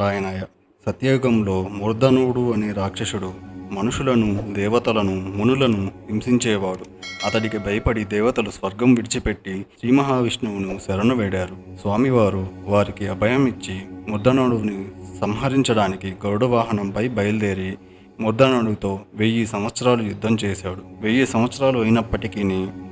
నారాయణాయ సత్యయుగంలో మూర్ధనుడు అనే రాక్షసుడు మనుషులను దేవతలను మునులను హింసించేవాడు. అతడికి భయపడి దేవతలు స్వర్గం విడిచిపెట్టి శ్రీ మహావిష్ణువును శరణు వేడారు. స్వామివారు వారికి అభయం ఇచ్చి ముర్ధనుడిని సంహరించడానికి గరుడ వాహనంపై బయలుదేరి ముద్దనుడితో వెయ్యి సంవత్సరాలు యుద్ధం చేశాడు. వెయ్యి సంవత్సరాలు అయినప్పటికీ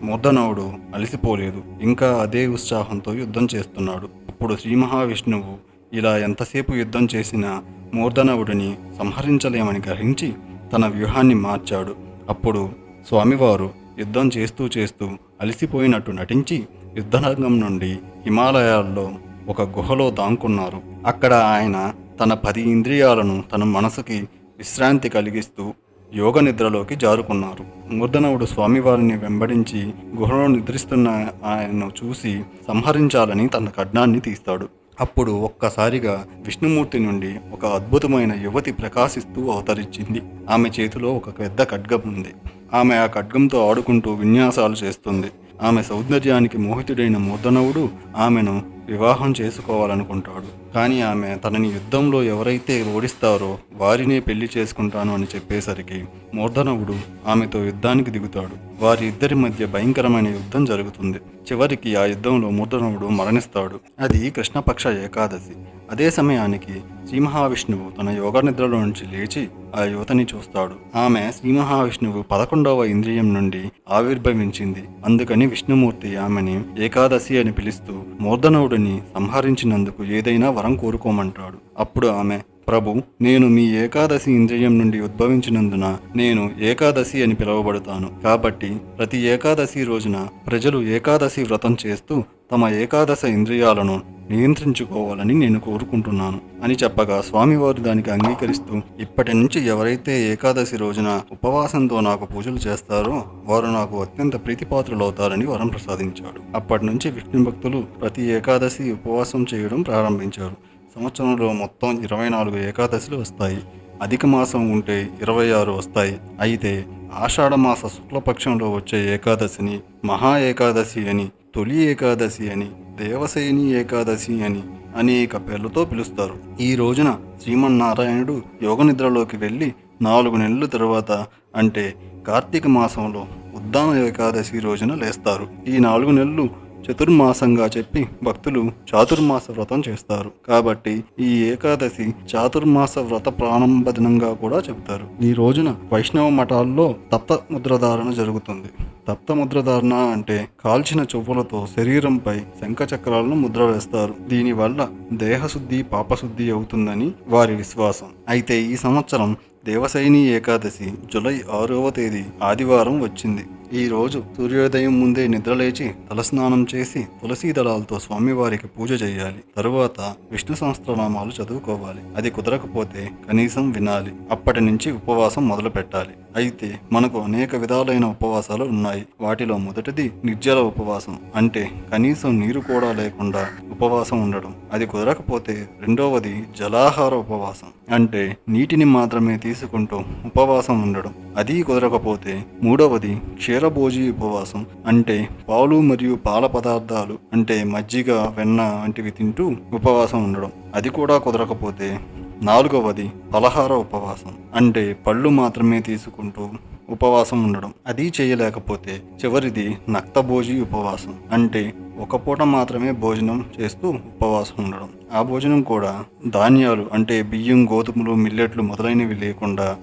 ముద్దనవుడు అలసిపోలేదు. ఇంకా అదే ఉత్సాహంతో యుద్ధం చేస్తున్నాడు. అప్పుడు శ్రీ మహావిష్ణువు ఇలా ఎంతసేపు యుద్ధం చేసినా మూర్ధనవుడిని సంహరించలేమని గ్రహించి తన వ్యూహాన్ని మార్చాడు. అప్పుడు స్వామివారు యుద్ధం చేస్తూ చేస్తూ అలసిపోయినట్టు నటించి యుద్ధరంగం నుండి హిమాలయాల్లో ఒక గుహలో దాంకున్నారు. అక్కడ ఆయన తన పది ఇంద్రియాలను తన మనసుకి విశ్రాంతి కలిగిస్తూ యోగ నిద్రలోకి జారుకున్నారు. మూర్ధనవుడు స్వామివారిని వెంబడించి గుహలో నిద్రిస్తున్న ఆయన్ను చూసి సంహరించాలని తన ఖడ్నాన్ని తీస్తాడు. అప్పుడు ఒక్కసారిగా విష్ణుమూర్తి నుండి ఒక అద్భుతమైన యువతి ప్రకాశిస్తూ అవతరించింది. ఆమె చేతిలో ఒక పెద్ద ఖడ్గం ఉంది. ఆమె ఆ ఖడ్గంతో ఆడుకుంటూ విన్యాసాలు చేస్తుంది. ఆమె సౌందర్యానికి మోహితుడైన మూర్ధనవుడు ఆమెను వివాహం చేసుకోవాలనుకుంటాడు. కానీ ఆమె తనని యుద్ధంలో ఎవరైతే ఓడిస్తారో వారినే పెళ్ళి చేసుకుంటాను అని చెప్పేసరికి మూర్ధనవుడు ఆమెతో యుద్ధానికి దిగుతాడు. వారి ఇద్దరి మధ్య భయంకరమైన యుద్ధం జరుగుతుంది. చివరికి ఆ యుద్ధంలో మూర్ధనవుడు మరణిస్తాడు. అది కృష్ణపక్ష ఏకాదశి. అదే సమయానికి శ్రీ మహావిష్ణువు తన యోగ నిద్రలో నుంచి లేచి ఆ యువతని చూస్తాడు. ఆమె శ్రీ మహావిష్ణువు పదకొండవ ఇంద్రియం నుండి ఆవిర్భవించింది. అందుకని విష్ణుమూర్తి ఆమెని ఏకాదశి అని పిలుస్తూ మూర్ధనవుడిని సంహరించినందుకు ఏదైనా వరం కోరుకోమంటాడు. అప్పుడు ఆమె ప్రభు నేను మీ ఏకాదశి ఇంద్రియం నుండి ఉద్భవించినందున నేను ఏకాదశి అని పిలువబడతాను. కాబట్టి ప్రతి ఏకాదశి రోజున ప్రజలు ఏకాదశి వ్రతం చేస్తూ తమ ఏకాదశ ఇంద్రియాలను నియంత్రించుకోవాలని నేను కోరుకుంటున్నాను అని చెప్పగా స్వామివారు దానికి అంగీకరిస్తూ ఇప్పటి నుంచి ఎవరైతే ఏకాదశి రోజున ఉపవాసంతో నాకు పూజలు చేస్తారో వారు నాకు అత్యంత ప్రీతిపాత్రులవుతారని వరం ప్రసాదించాడు అప్పటి నుంచి విష్ణు భక్తులు ప్రతి ఏకాదశి ఉపవాసం చేయడం ప్రారంభించారు. సంవత్సరంలో మొత్తం ఇరవై నాలుగు ఏకాదశులు వస్తాయి. అధిక మాసం ఉంటే ఇరవై ఆరు వస్తాయి. అయితే ఆషాఢమాస శుక్లపక్షంలో వచ్చే ఏకాదశిని మహా ఏకాదశి అని తొలి ఏకాదశి అని దేవసేని ఏకాదశి అని అనేక పేర్లతో పిలుస్తారు. ఈ రోజున శ్రీమన్నారాయణుడు యోగ నిద్రలోకి వెళ్ళి నాలుగు నెలల తర్వాత అంటే కార్తీక మాసంలో ఉద్దాన ఏకాదశి రోజున లేస్తారు. ఈ నాలుగు నెలలు చతుర్మాసంగా చెప్పి భక్తులు చాతుర్మాస వ్రతం చేస్తారు. కాబట్టి ఈ ఏకాదశి చాతుర్మాస వ్రత ప్రారంభ దినంగా కూడా చెప్తారు. ఈ రోజున వైష్ణవ మఠాల్లో తప్త ముద్రధారణ జరుగుతుంది. తప్త ముద్రధారణ అంటే కాల్చిన చెవులతో శరీరంపై శంఖచక్రాలను ముద్ర వేస్తారు. దీనివల్ల దేహశుద్ధి పాపశుద్ధి అవుతుందని వారి విశ్వాసం. అయితే ఈ సంవత్సరం దేవసైని ఏకాదశి జులై ఆరవ తేదీ ఆదివారం వచ్చింది. ఈరోజు సూర్యోదయం ముందే నిద్రలేచి తలస్నానం చేసి తులసీ దళాలతో స్వామివారికి పూజ చేయాలి. తరువాత విష్ణు సహస్రనామాలు చదువుకోవాలి. అది కుదరకపోతే కనీసం వినాలి. అప్పటి నుంచి ఉపవాసం మొదలు పెట్టాలి అయితే మనకు అనేక విధాలైన ఉపవాసాలు ఉన్నాయి. వాటిలో మొదటిది నిర్జల ఉపవాసం. అంటే కనీసం నీరు కూడా లేకుండా ఉపవాసం ఉండడం. అది కుదరకపోతే రెండవది జలాహార ఉపవాసం. అంటే నీటిని మాత్రమే తీసుకుంటూ ఉపవాసం ఉండడం. అది కుదరకపోతే మూడవది క్షీరభోజి ఉపవాసం. అంటే పాలు మరియు పాల పదార్థాలు అంటే మజ్జిగ వెన్న వంటివి తింటూ ఉపవాసం ఉండడం. అది కూడా కుదరకపోతే నాలుగవది పలహార ఉపవాసం. అంటే పళ్ళు మాత్రమే తీసుకుంటూ ఉపవాసం ఉండడం. అది చేయలేకపోతే చివరిది నక్తభోజి ఉపవాసం. అంటే ఒక పూట మాత్రమే భోజనం చేస్తూ ఉపవాసం ఉండడం. ఆ భోజనం కూడా ధాన్యాలు అంటే బియ్యం గోధుమలు మిల్లెట్లు మొదలైనవి లేకుండా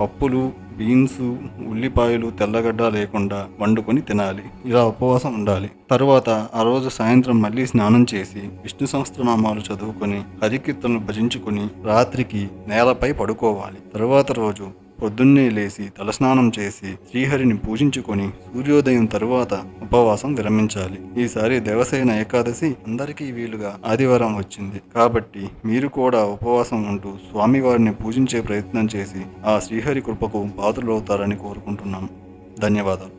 పప్పులు బీన్స్ ఉల్లిపాయలు తెల్లగడ్డ లేకుండా వండుకొని తినాలి. ఇలా ఉపవాసం ఉండాలి. తరువాత ఆ రోజు సాయంత్రం మళ్ళీ స్నానం చేసి విష్ణు సహస్రనామాలు చదువుకొని హరికీర్తనలు భజించుకొని రాత్రికి నేలపై పడుకోవాలి. తరువాత రోజు పొద్దున్నే లేచి తలస్నానం చేసి శ్రీహరిని పూజించుకొని సూర్యోదయం తరువాత ఉపవాసం విరమించాలి. ఈసారి దేవసేన ఏకాదశి అందరికీ వీలుగా ఆదివారం వచ్చింది. కాబట్టి మీరు కూడా ఉపవాసం ఉంటూ స్వామివారిని పూజించే ప్రయత్నం చేసి ఆ శ్రీహరి కృపకు పాత్రలవుతారని కోరుకుంటున్నాం. ధన్యవాదాలు.